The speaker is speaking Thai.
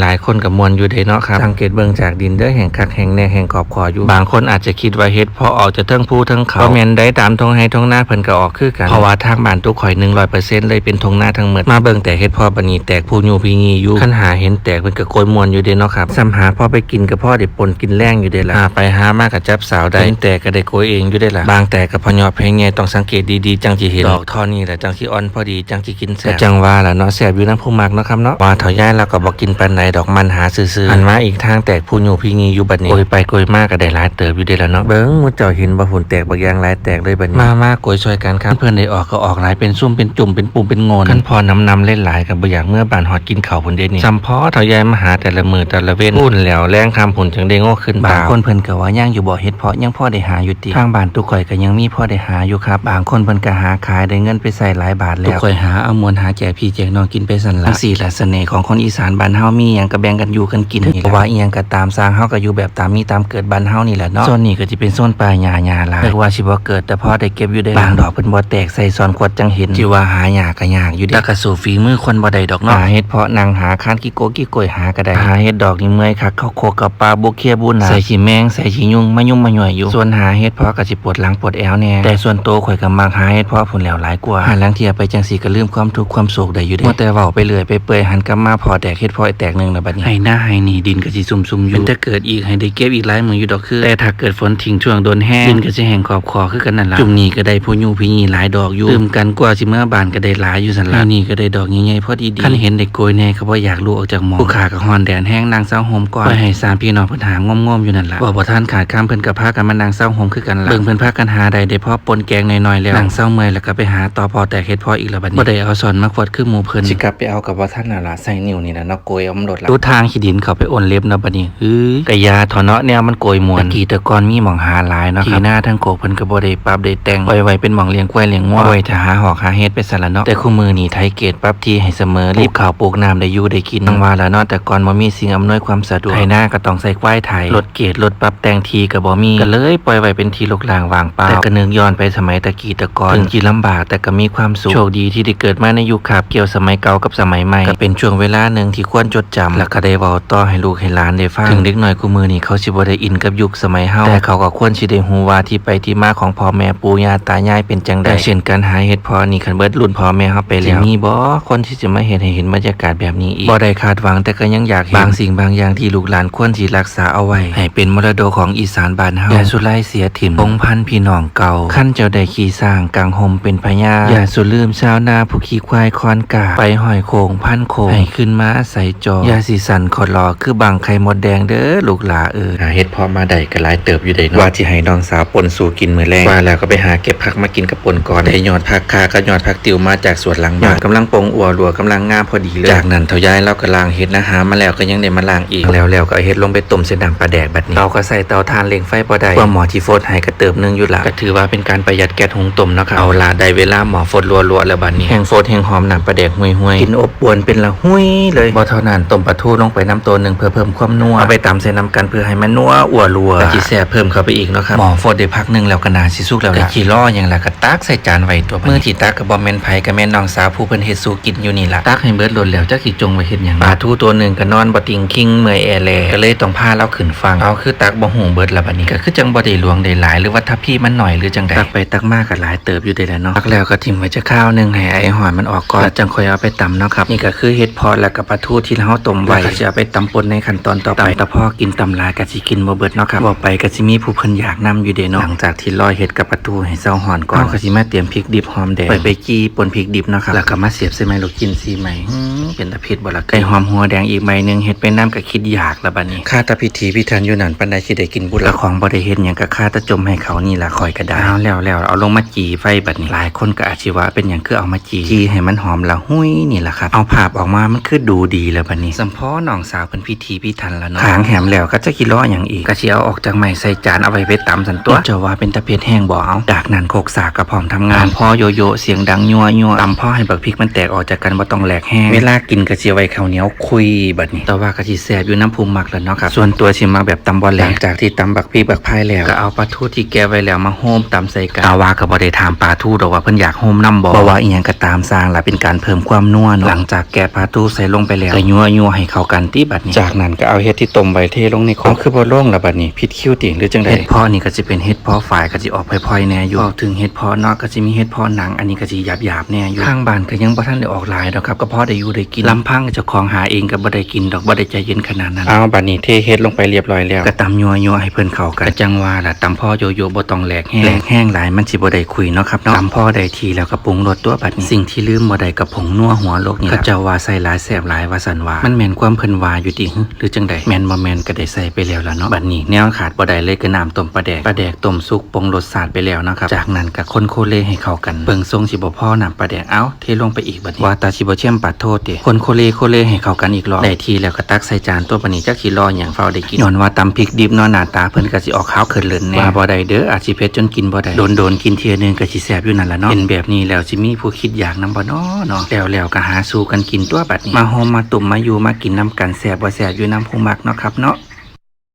หลายๆคนกับมวลอยู่เด้เนาะครับสังเกตเบิ่งจากดินเด้อแห่งคักแห่งแน่แห่งกอบขออยู่ บางคนอาจจะคิดว่าเฮ็ดพอออกจะเทิงภูเทิงเขาบ่แม่นได้ตามทงให้ทงหน้าเพิ่นก็ออกคือกันเพราะว่าทางบ้านทุกข่อย100%เลยเป็นทงหน้าทั้งหมดมาเบิ่งแต่เฮ็ดพอบัดนี้แตกผู้ยูพีงีอยู่คันหาเห็นแตกเพิ่นก็โกยมวนอยู่เด้เนาะครับซ้ำหาพอไปกินกับพ่อได้ปนกินแรงอยู่เด้ล่ะหาไปหามากับจับสาวได้เห็นแตกก็ได้โกยเองอยู่เด้ล่ะบางแตกกับพอยอแพงใหญ่ต้องสังเกตดีๆจังสิเห็นดอกท่อนี้แหละจังสิอ่อนพอดีจังสิกินแซ่บจังว่าล่ะเนาะแซ่บอยู่นำผู้มักเนาะครับเนาะว่าเฒ่าย่ายเราก็บ่กินปานใดดอกมันหาซื่อๆอันมาอีกทางแตกผู้ยูพีงีอยู่บัดนี้โกยไปโกยมาก็ได้หลายเติบอยู่เด้ล่ะเนาะเบิ่งหมู่เจ้าเห็นบ่ฝุ่นแตกบักอย่างหลายแตกเลยบัดนี้มามาโกยช่วยกันครับเพิ่นได้ออกก็ออกหลายเป็นซุ่มเป็นจุ่มเป็นปุ่มเป็นโงนคันพอนำนำเล่นหลายก็บ่อยากเมื่อบานฮอดกินข้าวพุ่นเด้นี่ซ้ำพอเฒ่าย่ายมาหาแต่ละมื้อแต่ละเว้นพูนแล้วแรงคำพุ่นจังได้โง่ขึ้นบางคนเพิ่นก็ว่าย่างอยู่บ่เฮ็ดเพาะยังพอได้หาอยู่ติทางบ้านตุกข่อยก็ยังมีพอได้หาอยู่ครับบางคนเพิ่นก็หาขายได้เงินไปใส่หลายบาทแล้วตุกข่อยหาเอามวลหาแจกพี่แจกน้องกินไปสั่นละสี่ละเสน่ห์ของคนอีสานบ้านเฮามีหยังก็แบ่งกันอยู่กันกินนี่แหละว่าอีหยังก็ตามสร้างเฮาก็อยู่แบบตามมีตามเกิดบ้านเฮานี่แหละเนาะโซนนี้ก็สิเป็นโซนปลายหญ้าหญ้าหลายเรียกว่าสิบ่เกิดแต่พอได้เก็บอยู่ได้บางดอกเพิ่นบ่แตกใส่ซอนขวดจังเห็นสิว่าหาหญ้าก็ยากอยู่เด้แล้วก็สู่ฝีมือคนบ่ได้ดอกเนาะหาเฮ็ดเพาะนางหาคานกิโกกิโกยหาก็ได้หาเฮ็ดดอกนี่เมื่อยคักเข้าโคกับปลาบุกเคียบุญนะใส่ขี้แมงใส่ขี้ยุงมายุ่งมาหน่วยอยู่ ส่วนหาเฮ็ดเพาะก็สิปวดหลังปวดแอวแน่แต่ส่วนโตวข่อยก็มักหาเฮ็ดเพาะผลแล้วหลายกว่าหาลังเทียไปจังสีก็ลืมความทุกข์ความโศกได้อยู่เด้มัวแต่เว้าไปเรื่อยไปเปื่อยหันกลับมาพอแตกเฮ็ดเพาะไอ้แตกหนึ่งแล้วบัดนี้ให้หน้าให้นี่ดินก็สิซุ่มๆอยู่เป็นถ้าเกิดอีกให้ได้เก็บอีกหลายมืออยู่ดอกคือแต่ถ้าเกิดฝนทิ้งช่วงโดนแห้งดินก็สิแห้งขอบคอคือกันนั่นล่ะจุ่มนี้ก็ได้ผู้ยูพี่งีหลายดอกอยู่ตื่มกันกว่าสิเมื่อบานก็ได้หลายอยู่สันล่ะนี่ก็ได้ดอกใหญ่ๆพอดีๆคันเห็นได้โกยแน่ก็บ่อยากรู้ออกจากหมองผู้ขาก็ฮ้อนแดดแห้งนางเศร้าโฮมก่อนไปให้สามพี่น้องเพิ่นหางอมๆอยู่นั่นล่ะบ่บ่ทันขาดคำเพิ่นก็พากันมานางเศร้าโฮมคือกันล่ะเบิ่งเพิ่นพากันหาได้ได้พอปนแกงหน่อยๆแล้วนางเศร้าเมื่อยแล้วก็ไปหาต่อพอแต่เฮ็ดพออีกแล้วบัดนี้บ่ได้เอาสอนมาขวดคือหมู่เพิ่นสิกลับไปเอากับบ่าทันน่ะล่ะใส่นิ้วนี่ล่ะเนาะโกยอมนโดดละดูทางขี้ดินเข้าไปอ้นเล็บเนาะบัดนี้เฮ้ยกะยาถอนเนาะแนวมันโกยมวนตะกี้แต่ก่อนมีหม่องหาหลายเนาะที่หน้าทั้งโกกเพิ่นก็บ่ได้ปรับได้แต่งไว้ไว้เป็นหม่องเลี้ยงควายเลี้ยงงัวเอาไว้ถ้าหาหอกหาเฮ็ดไปซั่นละเนาะแต่คู่มือนี่ไทยเกตปรับที่ให้เสมอรีบข้าวปลูกน้ำได้อยู่ได้กินต้องว่าแล้วเนาะแต่ก่อนบ่มีสิ่งอำนวยความสะดวกไถนาก็ต้องใส่ควายไถรถเกตรถปรับแต่งทีก็บ่มีก็เลยปล่อยไว้เป็นที่ลกลางว่างเปล่าแต่ก็นึกย้อนไปสมัยตะกี้ตะกอนถึงจีลำบากแต่ก็มีความสุขโชคดีที่ได้เกิดมาในยุคคาบเกี่ยวสมัยเก่ากับสมัยใหม่ก็เป็นช่วงเวลาหนึ่งที่ควรจดจำและก็ได้เว้าต่อให้ลูกให้หลานได้ฟังถึงเด็กน้อยคู่มือนี่เขาสิบ่ได้อินกับยุคสมัยเฮาแต่เขาก็ควรสิได้ฮู้ว่าที่ไปที่มาของพ่อแม่ปู่ย่าตายายเป็นจังไดเช่นการหาเฮ็ดพอนี่คันเบิดรุ่นพ่อแม่เฮาไปแล้วมีบ่คนที่จะมาเฮ็ดให้เห็นบรรยากาศแบบนี้อีกบ่ได้คาดหวังแต่ก็ยังอยากเห็นบางสิ่งบางอย่างที่ลูกหลานควรสิรักษาเอาไว้ ให้เป็นมรดกของอีสานบ้านเฮาอย่าสุไลเสียถิ่นพงพันธุ์พี่น้องเก่าขั้นเจ้าได้ขี่สร้างกลางห่มเป็นพญาอย่าสุลืมชาวนาผู้ขี่ควายคอนกาไปหอยโขงพันโขงให้ขึ้นมาใส่จออย่าสิสันขอรอคือบางไข่มดแดงเด้อลูกหลาเออหาเฮ็ดพอมาได้ก็หลายเติบอยู่ได้เนาะว่าที่ให้น้องสาวปนสู่กินมื้อแรกว่าแล้วก็ไปหาเก็บผักมากินกับปนก่อนได้ยอดผักคาก็ยอดผักติวมาจากสวนหลังบ้านกำลังปงอัวรัวกำลังงามพอดีเลยจากนั้นเท่ายายเราก็ล้างเฮ็ดนะหามาแล้วก็ยังได้มาล้างอีกแล้วแล้วก็เอาเฮ็ดลงไปต้มเส้นดำปลาแดกบัดนี้เราก็ใส่เตาถ่านเล็งไฟพอได้ว่าหมอที่โฟดให้ก็เติมนึงอยู่ละก็ถือว่าเป็นการประหยัดแก๊สหุงต้มเนาะครับเอาล่ะได้เวลาหมอโฟดรัวๆแล้วบัดนี้แห้งโฟดแห้งหอมน้ำปลาแดกห่วยๆกินอบอวนเป็นละหุ้ยเลยบ่เท่านั้นต้มปลาทูลงไปน้ำตัวหนึงเพื่อเพิ่มความนัวเอาไปตำใส่น้ำกันเพื่อให้มันนัวอัวรัวก็สิแซ่บเพิ่มเข้าไปอีกเนาะครับหมอโฟดได้พักหนึงแล้วก็น่าสิสุกแล้วล่ะขี้ล้อหยังล่ะก็ตักใส่จานไว้ตัวมือที่ตักก็บ่แม่นไผก็แม่นน้องสาวผู้เพิ่นเฮ็ดสู่กินอยู่นี่ล่ะตักให้เบิดล้นแล้วจักสิจงไว้เฮ็ดหยังปลาทูตัวหนึงก็นอนบ่ติงคิงเมื่อยแอแลก็เลยต้องพาเราขึ้นฟังเอาคือตักบ่หูเบิดละบัดนี้ก็คือจังบ่ได้หลวงได้หลายหรือว่าถ้าพี่มันหน่อยหรือจังใดตักไปตักมากก็หลายเติบอยู่ได้แหละเนาะตักแล้วก็ทิ่มไว้จะข้าวหนึงให้ไอ้หอยมันออกก่อนแล้วจังค่อยเอาไปตำเนาะครับนี่ก็คือเฮ็ดพอแล้วก็ปลาทูที่เราต้มไว้ก็จะเอาไปตำปนในขั้นตอนต่อไปตะพอกินตำลายก็สิกินบ่เบิดเนาะครับบ่ไปก็สิมีผู้เพิ่นอยากนํอยู่เด้เนาะหลังจากที่ลอยเฮ็ดกับปลาทูให้เซาหอนก่อนก็สิมาเตรียมพริกดิบหอมแดงไปไปจี้ปนพริกดิบเนาะครับแล้วก็มาเสียบใส่ไม้ลูกกินซีไหมหืมเป็นตะเพ็ดบ่ละไก่หอมหัวแดงอีกใบหนึงเฮ็ดไปน้ำก็คิดอยากละบัดนี้ข้าตะพิธีพิธันอยู่นั่นปานใดสิได้กินบุญละของบ่ได้เฮ็ดหยังก็ข้าตะจมให้เขานี่ล่ะคอยก็ได้เอาแล้วแล้วเอาลงมาจีไฟบัดนี้หลายคนก็อาจสิว่าเป็นหยังคือเอามาจีจีให้มันหอมละหุ้ยนี่ล่ะครับเอาภาพออกมามันคือดูดีแล้วบัดนี้สัมพอน้องสาวเพิ่นพิธีพิธันแล้วเนาะขางแหมแล้วก็จะกิล้อหยังอีกก็สิเอาออกจากไม้ใส่จานเอาไว้ไปตำสันตัวจะว่าเป็นตะเพ็ดแห้งบ่เอาจากนั้นโคกสากกระพร้อมทำงานพ่อโยโย่เสียงดังยัวยัวตำพ่อให้บักพริกมันแตกออกจากกันบ่ต้องแหลกแห้งเวลากินก็สิเอาไว้ข้าวเหนียวคุยบัดนี้แต่ว่าก็สิแซ่บอยู่น้ำภูมิมักแล้วเนาะครับส่วนตัวสิมักแบบตำบ่แหลกจากที่ตำบักพริกบักพายแล้วก็เอาปลาทูที่แกะไว้แล้วมาโฮมตำใส่กันเอาว่าก็บ่ได้ถามปลาทูดอกว่าเพิ่นอยากโฮมน้ำบ่บ่ว่าอีหยังก็ตามสร้างล่ะเป็นการเพิ่มความนัวเนาะหลังจากแกะปลาทูใส่ลงไปแล้วก็ยัวยัววๆให้เข้ากันติบัดนี้ จากนั้นก็เอาเฮ็ดที่ต้มใบเทลงในของคือบ่ลงแล้วบัดนี้พิษคิ้วติหรือจังไดเฮ็ดเพอนี่ก็สิเป็นเฮ็ดเพอฝ่ายก็สิออกพลอยๆแน่อยู่พอถึงเฮ็ดเพอเนาะก็สิมีเฮ็ดเพอหนัง อันนี้ก็สิหยาบๆแน่อยู่ข้างบ้านก็ยังบ่ทันได้ออกหลายดอกครับก็พอได้อยู่ได้กินลำพังเจ้าของหาเองก็บ่ได้กินดอกบ่ได้ใจเย็นขนาดนั้นเอาบัดนี้เทเฮ็ดลงไปเรียบร้อยแล้วก็ตำยัวๆให้เพิ่นเข้ากันก็จังว่าล่ะตำพ่อโยโย่บ่ต้องแหลกแห้งแหลกแห้งหลายมันสิบ่ได้คุยเนาะครับเนาะตำพ่อได้ทีแล้วก็ปรุงรสตัวบัดนี้สิ่งที่ลืมบ่ได้ก็ผงนัวหัวโลกนี่ก็เจ้าว่าใส่หลายแซ่บหลายว่าซั่นว่ามันแมนความเพิ่นวาอยู่ติหรือจังใดแมนบ่แมนก็ได้ใส่ไปแล้วล่ะเนาะบัดนี้แนวขาดบ่ได้เลยก็น้ำต้มปลาแดกปลาแดกต้มสุกปรุงรสชาติไปแล้วนะครับจากนั้นก็คนโคเลให้เข้ากันเบิ่งทรงสิบ่พอน้ำปลาแดกเอ้าเทลงไปอีกบัดนี้ว่าตาสิบ่เชื่อมปัดโทษติคนโคเลโคเลให้เข้ากันอีกรอบได้ทีแล้วก็ตักใส่จานตัวบัดนี้จักสิรอหยังเฝ้าได้กินย้อนว่าตำพริกดิบเนาะหน้าตาเพิ่นก็สิออกขาวเขินเลินแน่ว่าบ่ได้เด้ออาจสิเผ็ดจนกินบ่ได้โดนๆกินเทียหนึงก็สิแซ่บอยู่นั่นล่ะเนาะเห็นแบบนี้แล้วสิมีผู้คิดอยากนำบ่เนาะเนาะแล้วแล้วก็หาสู่กันกินตัวบัดนี้มาโฮมมาตุ่มมาอยู่มากินน้ำกันแสบบ่แสบอยู่น้ำผู้มักเนาะครับเนาะ